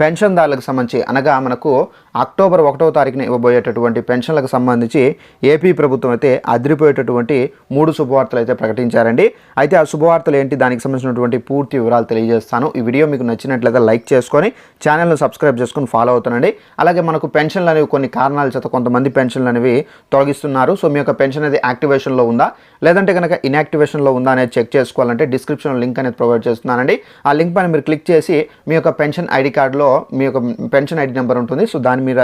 పెన్షన్దారులకు సంబంధించి అనగా మనకు అక్టోబర్ ఒకటో తారీఖున ఇవ్వబోయేటటువంటి పెన్షన్లకు సంబంధించి ఏపీ ప్రభుత్వం అయితే అదిరిపోయేటటువంటి మూడు శుభవార్తలు అయితే ప్రకటించారండి. అయితే ఆ శుభవార్తలు ఏంటి? దానికి సంబంధించినటువంటి పూర్తి వివరాలు తెలియజేస్తాను. ఈ వీడియో మీకు నచ్చినట్లయితే లైక్ చేసుకొని ఛానల్ను సబ్స్క్రైబ్ చేసుకొని ఫాలో అవుతానండి. అలాగే మనకు పెన్షన్లు అనేవి కొన్ని కారణాల చేత కొంతమంది పెన్షన్లు అనేవి తొలగిస్తున్నారు. సో మీ యొక్క పెన్షన్ అనేది యాక్టివేషన్లో ఉందా? లేదంటే కనుక ఇన్యాక్టివేషన్లో ఉందా అనేది చెక్ చేసుకోవాలంటే డిస్క్రిప్షన్ లింక్ అనేది ప్రొవైడ్ చేస్తున్నానండి. ఆ లింక్ పైన మీరు క్లిక్ చేసి మీ యొక్క పెన్షన్ ఐడి కార్డులో మీ యొక్క పెన్షన్ ఐడి నెంబర్ ఉంటుంది. సో దాని మీద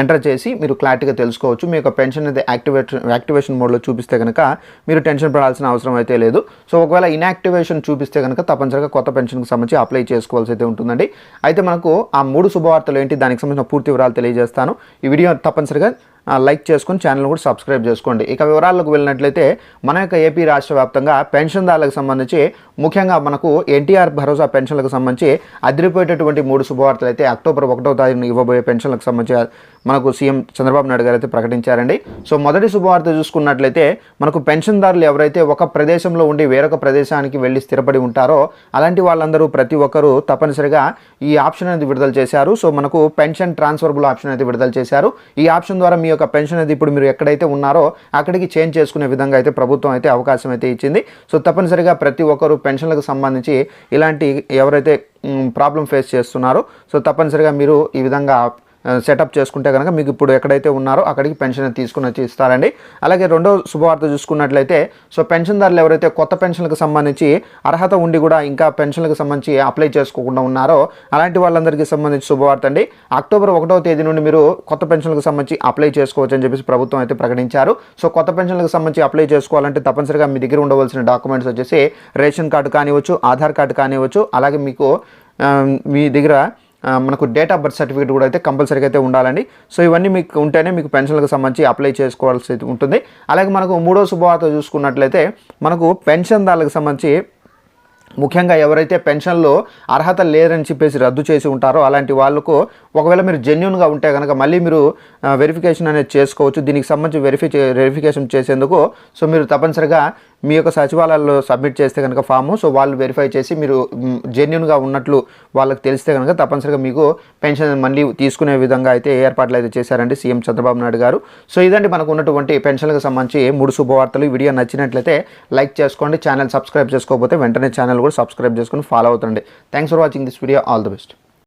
ఎంటర్ చేసి మీరు క్లారిటీగా తెలుసుకోవచ్చు. మీ యొక్క పెన్షన్ అనేది యాక్టివేట్ యాక్టివేషన్ మోడ్లో చూపిస్తే కనుక మీరు టెన్షన్ పడాల్సిన అవసరం అయితే లేదు. సో ఒకవేళ ఇన్యాక్టివేషన్ చూపిస్తే కనుక తప్పనిసరిగా కొత్త పెన్షన్కి సంబంధించి అప్లై చేసుకోవాల్సి అయితే ఉంటుందండి. అయితే మనకు ఆ మూడు శుభవార్తలు ఏంటి? దానికి సంబంధించిన పూర్తి వివరాలు తెలియజేస్తాను. ఈ వీడియో తప్పనిసరిగా లైక్ చేసుకొని ఛానల్ కూడా సబ్స్క్రైబ్ చేసుకోండి. ఇక వివరాలకు వెళ్ళినట్లయితే మన యొక్క ఏపీ రాష్ట్ర వ్యాప్తంగా పెన్షన్దారులకు సంబంధించి ముఖ్యంగా మనకు ఎన్టీఆర్ భరోసా పెన్షన్లకు సంబంధించి అదిరిపోయేటటువంటి మూడు శుభవార్తలు అయితే అక్టోబర్ ఒకటో తారీఖున ఇవ్వబోయే పెన్షన్లకు సంబంధించి మనకు సీఎం చంద్రబాబు నాయుడు గారు అయితే ప్రకటించారండి. సో మొదటి శుభవార్త చూసుకున్నట్లయితే మనకు పెన్షన్దారులు ఎవరైతే ఒక ప్రదేశంలో ఉండి వేరొక ప్రదేశానికి వెళ్ళి స్థిరపడి ఉంటారో అలాంటి వాళ్ళందరూ ప్రతి ఒక్కరూ తప్పనిసరిగా ఈ ఆప్షన్ అనేది విడుదల చేశారు. సో మనకు పెన్షన్ ట్రాన్స్ఫర్బుల్ ఆప్షన్ అయితే విడుదల చేశారు. ఈ ఆప్షన్ ద్వారా మీ యొక్క పెన్షన్ అనేది ఇప్పుడు మీరు ఎక్కడైతే ఉన్నారో అక్కడికి చేంజ్ చేసుకునే విధంగా అయితే ప్రభుత్వం అయితే అవకాశం అయితే ఇచ్చింది. సో తప్పనిసరిగా ప్రతి ఒక్కరు పెన్షన్లకు సంబంధించి ఇలాంటి ఎవరైతే ప్రాబ్లం ఫేస్ చేస్తున్నారో సో తప్పనిసరిగా మీరు ఈ విధంగా సెటప్ చేసుకుంటే కనుక మీకు ఇప్పుడు ఎక్కడైతే ఉన్నారో అక్కడికి పెన్షన్ తీసుకుని వచ్చి ఇస్తారండి. అలాగే రెండో శుభవార్త చూసుకున్నట్లయితే సో పెన్షన్దారులు ఎవరైతే కొత్త పెన్షన్లకు సంబంధించి అర్హత ఉండి కూడా ఇంకా పెన్షన్లకు సంబంధించి అప్లై చేసుకోకుండా ఉన్నారో అలాంటి వాళ్ళందరికీ సంబంధించి శుభవార్త అండి. అక్టోబర్ ఒకటవ తేదీ నుండి మీరు కొత్త పెన్షన్లకు సంబంధించి అప్లై చేసుకోవచ్చు అని చెప్పేసి ప్రభుత్వం అయితే ప్రకటించారు. సో కొత్త పెన్షన్లకు సంబంధించి అప్లై చేసుకోవాలంటే తప్పనిసరిగా మీ దగ్గర ఉండవలసిన డాక్యుమెంట్స్ వచ్చేసి రేషన్ కార్డు కానివ్వచ్చు ఆధార్ కార్డు కానివ్వచ్చు అలాగే మీకు మీ దగ్గర మనకు డేట్ ఆఫ్ బర్త్ సర్టిఫికేట్ కూడా అయితే కంపల్సరీగా అయితే ఉండాలండి. సో ఇవన్నీ మీకు ఉంటేనే మీకు పెన్షన్లకు సంబంధించి అప్లై చేసుకోవాల్సి ఉంటుంది. అలాగే మనకు మూడో శుభవార్త చూసుకున్నట్లయితే మనకు పెన్షన్దారులకు సంబంధించి ముఖ్యంగా ఎవరైతే పెన్షన్లో అర్హత లేదని చెప్పేసి రద్దు చేసి ఉంటారో అలాంటి వాళ్ళకు ఒకవేళ మీరు జెన్యున్గా ఉంటే కనుక మళ్ళీ మీరు వెరిఫికేషన్ అనేది చేసుకోవచ్చు. దీనికి సంబంధించి వెరిఫై వెరిఫికేషన్ చేసేందుకు. సో మీరు తప్పనిసరిగా మీ యొక్క సచివాలయాల్లో సబ్మిట్ చేస్తే కనుక ఫాము సో వాళ్ళు వెరిఫై చేసి మీరు జెన్యున్గా ఉన్నట్లు వాళ్ళకి తెలిస్తే కనుక తప్పనిసరిగా మీకు పెన్షన్ మళ్ళీ తీసుకునే విధంగా అయితే ఏర్పాట్లు అయితే చేశారండి సీఎం చంద్రబాబు నాయుడు గారు. సో ఇదండి మనకు ఉన్నటువంటి పెన్షన్లకు సంబంధించి మూడు శుభవార్తలు. వీడియో నచ్చినట్లయితే లైక్ చేసుకోండి ఛానల్ సబ్స్క్రైబ్ చేసుకోకపోతే వెంటనే ఛానల్ కూడా సబ్స్క్రైబ్ చేసుకొని follow అవుతుండండి. Thanks for watching this video all the best